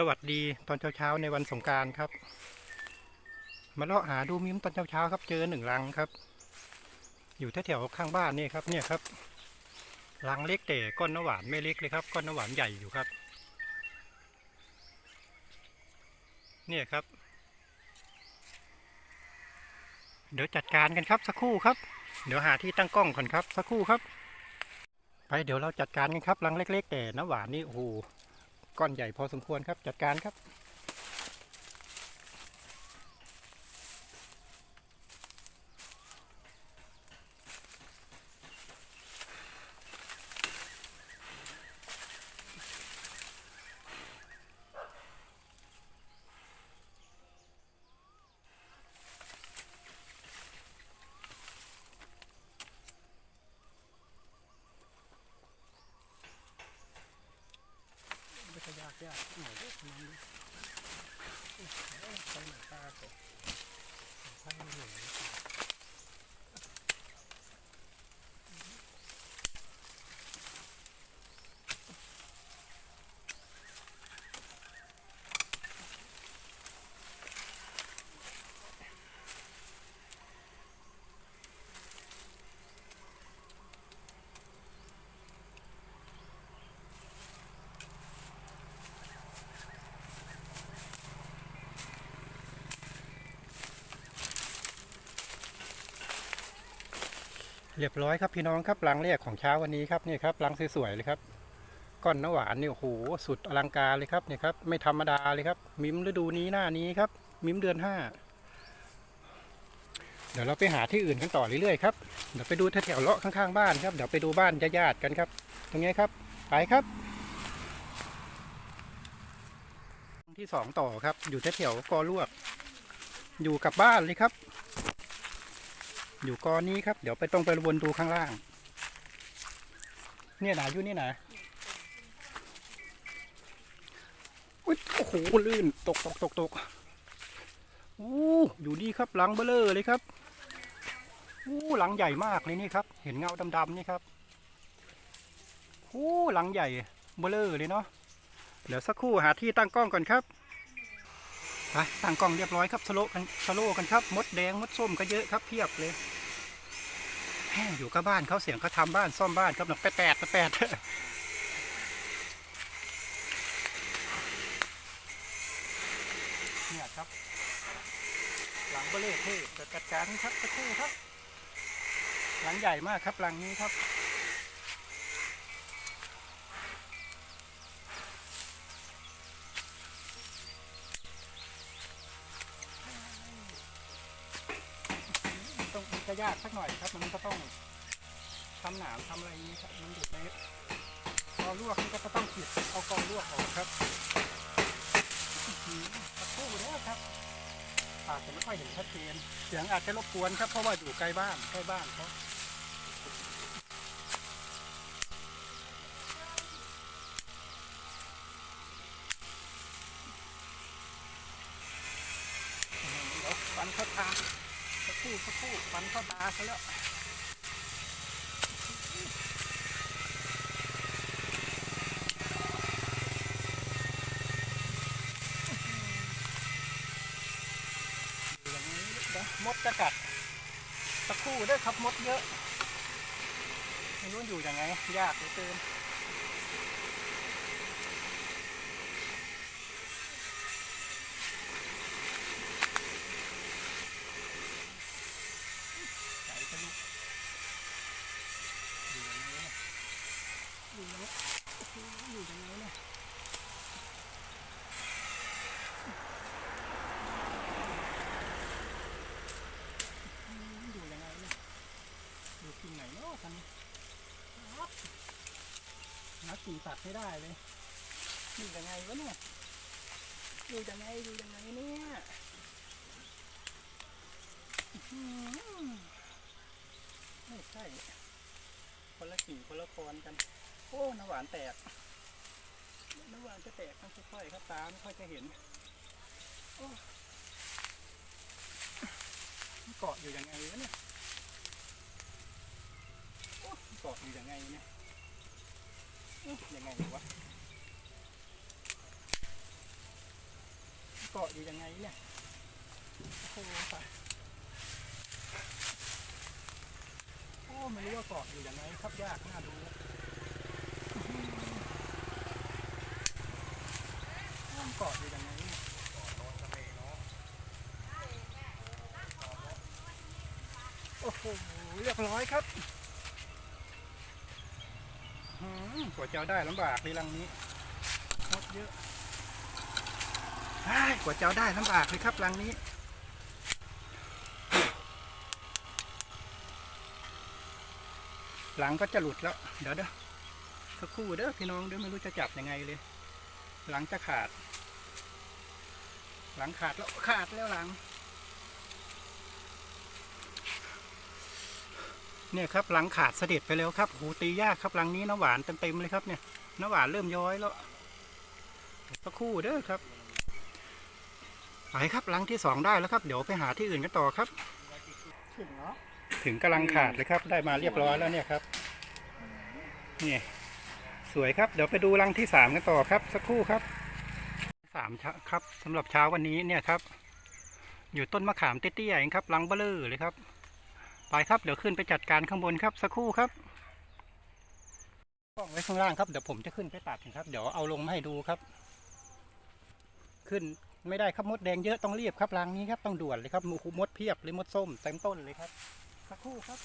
สวัสดีตอนเช้าๆในวันสงการครับ มาเลาะหาดูมิ้มตอนเช้าๆครับ เจอหนึ่งรังครับ อยู่แถวๆข้างบ้านนี่ครับ เนี่ยครับรังเล็กแต่ก้อนน้ำหวานไม่เล็กเลยครับก้อนน้ำหวานใหญ่อยู่ครับ เนี่ยครับ เดี๋ยวจัดการกันครับสักครู่ครับ เดี๋ยวหาที่ตั้งกล้องก่อนครับ สักครู่ครับ ไปเดี๋ยวเราจัดการกันครับรังเล็ก ๆ แต่น้ำหวานนี่โอ้โห ก้อนใหญ่พอสมควรครับจัดการครับ ยากยากหน่อยก็ทำนี้ใช้หนังตาเถอนใช้หนัง เรียบร้อยครับพี่น้องครับรังแรกของเช้าวันนี้ครับนี่ครับรังสวยๆเลยครับก้อนน้ำหวานนี่โอ้โหสุดอลังการเลยครับนี่ครับไม่ธรรมดาเลยครับ มิมฤดูนี้หน้านี้ครับ มิมเดือนห้าเดี๋ยวเราไปหาที่อื่นกันต่อเรื่อยๆครับเดี๋ยวไปดูแถวๆเลาะข้างๆบ้านครับเดี๋ยวไปดูบ้านญาติๆกันครับ ตรงนี้ครับไปครับ ที่สองต่อครับ อยู่แถวๆกอลวก อยู่กับบ้านเลยครับ อยู่กอนี้ครับ เดี๋ยวไปต้องไปวนดูข้างล่าง เนี่ยนะอยู่นี่นะอุ๊ยโอ้โหลื่นตกตกตกตกอู้อยู่นี่ครับหลังเบลอเลยครับอู้หลังใหญ่มากเลยนี่ครับ เห็นเงาดำๆนี่ครับอู้หลังใหญ่เบลอเลยเนาะเดี๋ยวสักครู่หาที่ตั้งกล้องก่อนครับ ไปตั้งกล้องเรียบร้อยครับสโลกันสโลกันครับ มดแดงมดส้มก็เยอะครับเพียบเลยแม่อยู่กับบ้านเขาเสียงเขาทำบ้านซ่อมบ้านครับหนักแปดแปดแปดเนี่ยครับ หลังเบลเลเท่จะจัดการครับสักครู่ครับ หลังใหญ่มากครับหลังนี้ครับ จะยากสักหน่อยครับ มันก็ต้องทำหนามทำอะไรนี้ครับ มันอยู่ในกอลวกมันก็จะต้องขีดเอากองลวกออกครับอื้อหือสักครู่แล้วครับอาจจะไม่ค่อยเห็นชัดเจนเสียงอาจจะรบกวนครับ เพราะว่าอยู่ใกล้บ้านใกล้บ้านเขาอื้อหือเดี๋ยวฟันเข้าตา คู่สักคู่ฟันเข้าตาเขาแล้วอยู่อย่ามดจะกัดตะครู่ด้วยครับมดเยอะไม่รู้อยู่ยังไง ยากเหลือเกินใจทะลุอยู่ยังไงเนี่ยอยู่ยังไงโอ้โหอยู่ยังไงเนี่ย อืมอยู่ยังไงเนี่ยอยู่กิ่งไหนเนาะท่านนี้ครับหากิ่ง ตัดไม่ได้เลยอยู่ยังไงวะเนี่ยอยู่ยังไงอยู่ยังไงเนี่ยไม่ใช่คนละกิ่งคนละคอนกัน โอ้น้ำหวานแตกน้ำหวานจะแตกค่อยๆครับตาไม่ค่อยจะเห็นโอ้เกาะอยู่ยังไงวะเนี่ยเกาะอยู่ยังไงเนี่ย ยังไงวะเกาะอยู่ยังไงเนี่ยโอ้โหไปโอ้ไม่รู้ว่าเกาะอยู่ยังไงครับยากน่าดูอื้อหือโอ้มันเกาะอยู่ยังไงเนี่ยโอ้โหเรียบร้อยครับ กว่าจะได้ลำบากเลยรังนี้มดเยอะกว่าจะได้ลำบากเลยครับรังนี้หลังก็จะหลุดแล้ว เดี๋ยวเด้อสักครู่เด้อพี่น้องเดี๋ยวไม่รู้จะจับยังไงเลย หลังจะขาด หลังขาดแล้วขาดแล้วหลัง เนี่ยครับหลังขาดเสด็จไปแล้วครับโหตียากครับหลังนี้น้ำหวานเต็มๆเลยครับเนี่ยน้ำหวานเริ่มย้อยแล้วสักคู่เด้อครับไปครับลังที่สองได้แล้วครับ เดี๋ยวไปหาที่อื่นกันต่อครับ ถึงเนาะถึงกำลังขาดเลยครับ ได้มาเรียบร้อยแล้วเนี่ยครับนี่สวยครับ เดี๋ยวไปดูรังที่สามกันต่อครับ สักครู่ครับสามครับสำหรับเช้าวันนี้เนี่ยครับ อยู่ต้นมะขามเตี้ยๆเองครับรังเบลอเลยครับ ไปครับเดี๋ยวขึ้นไปจัดการข้างบนครับสักครู่ครับกล้องไว้ข้างล่างครับเดี๋ยวผมจะขึ้นไปตัดครับ เดี๋ยวเอาลงมาให้ดูครับ ขึ้นไม่ได้ครับมดแดงเยอะต้องรีบครับรังนี้ครับต้องด่วนเลยครับมมดเพียบเลยมดส้มเต็มต้นเลยครับสักครู่ครับ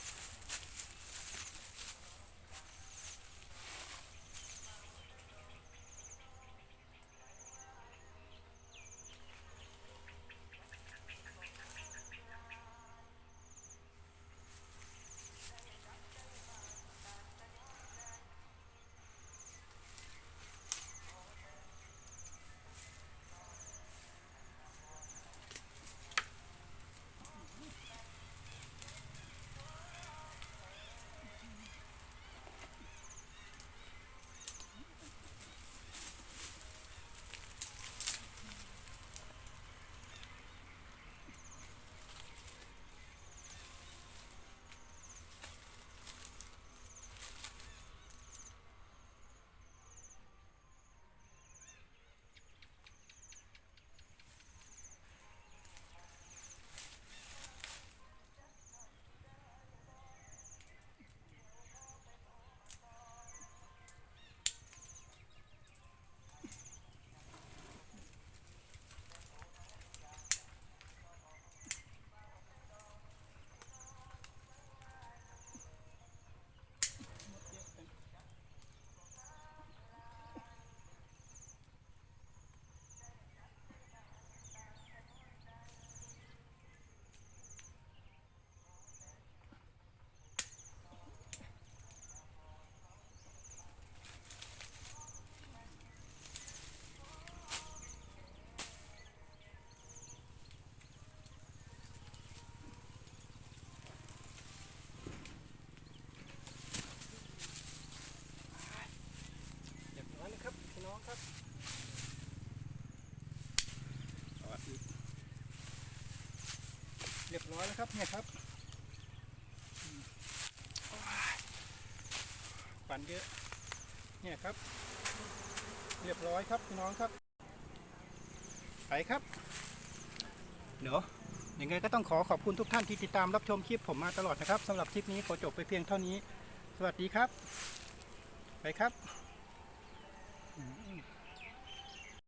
องครับเรียบร้อยแล้วครับเนี่ยครับอืมโอ้ยฝันเยอะเนี่ยครับ เรียบร้อยครับพี่น้องครับไปครับเดี๋ยวยังไงก็ต้องขอขอบคุณทุกท่านที่ติดตามรับชมคลิปผมมาตลอดนะครับสำหรับคลิปนี้ขอจบไปเพียงเท่านี้ สวัสดีครับ ไปครับอืม